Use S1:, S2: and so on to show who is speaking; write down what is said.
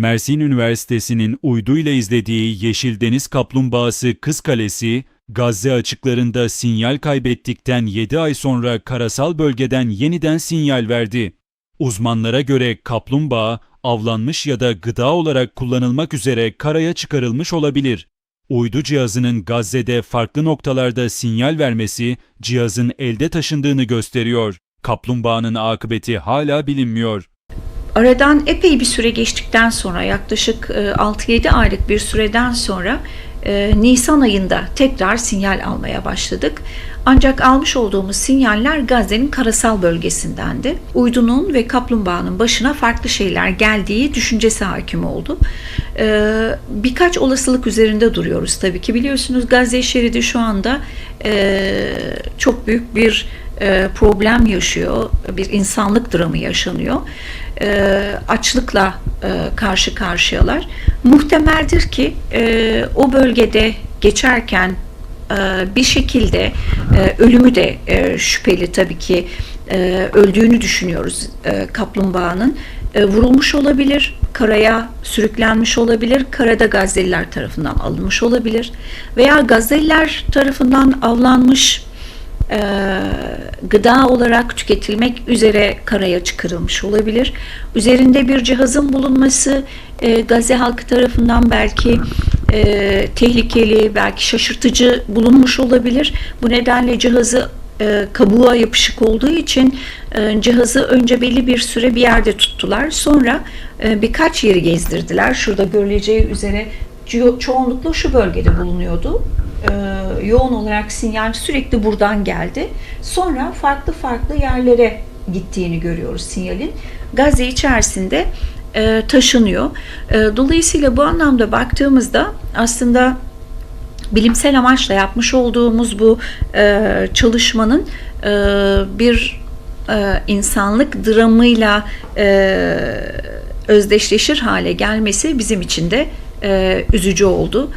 S1: Mersin Üniversitesi'nin uyduyla izlediği Yeşil Deniz Kaplumbağası Kız Kalesi, Gazze açıklarında sinyal kaybettikten 7 ay sonra karasal bölgeden yeniden sinyal verdi. Uzmanlara göre kaplumbağa avlanmış ya da gıda olarak kullanılmak üzere karaya çıkarılmış olabilir. Uydu cihazının Gazze'de farklı noktalarda sinyal vermesi cihazın elde taşındığını gösteriyor. Kaplumbağanın akıbeti hala bilinmiyor.
S2: Aradan epey bir süre geçtikten sonra yaklaşık e, 6-7 aylık bir süreden sonra e, Nisan ayında tekrar sinyal almaya başladık. Ancak almış olduğumuz sinyaller Gazze'nin karasal bölgesindendi. Uydunun ve kaplumbağanın başına farklı şeyler geldiği düşüncesi hakim oldu. E, Birkaç olasılık üzerinde duruyoruz tabii ki. Biliyorsunuz Gazze şeridi şu anda e, çok büyük bir e, problem yaşıyor. Bir insanlık dramı yaşanıyor. E, açlıkla e, karşı karşıyalar. Muhtemeldir ki o bölgede geçerken bir şekilde ölümü de şüpheli tabii ki öldüğünü düşünüyoruz kaplumbağanın. Vurulmuş olabilir, karaya sürüklenmiş olabilir, karada Gazze'liler tarafından alınmış olabilir veya Gazze'liler tarafından avlanmış e, gıda olarak tüketilmek üzere karaya çıkarılmış olabilir. Üzerinde bir cihazın bulunması e, Gazze halkı tarafından belki e, tehlikeli, belki şaşırtıcı bulunmuş olabilir. Bu nedenle cihazı e, kabuğa yapışık olduğu için e, cihazı önce belli bir süre bir yerde tuttular. Sonra e, birkaç yeri gezdirdiler. Şurada görüleceği üzere ço- çoğunlukla şu bölgede bulunuyordu. E, yoğun olarak sinyal sürekli buradan geldi. Sonra farklı farklı yerlere gittiğini görüyoruz sinyalin. Gazze içerisinde e, taşınıyor. E, dolayısıyla bu anlamda baktığımızda aslında bilimsel amaçla yapmış olduğumuz bu e, çalışmanın e, bir e, insanlık dramıyla e, özdeşleşir hale gelmesi bizim için de e, üzücü oldu.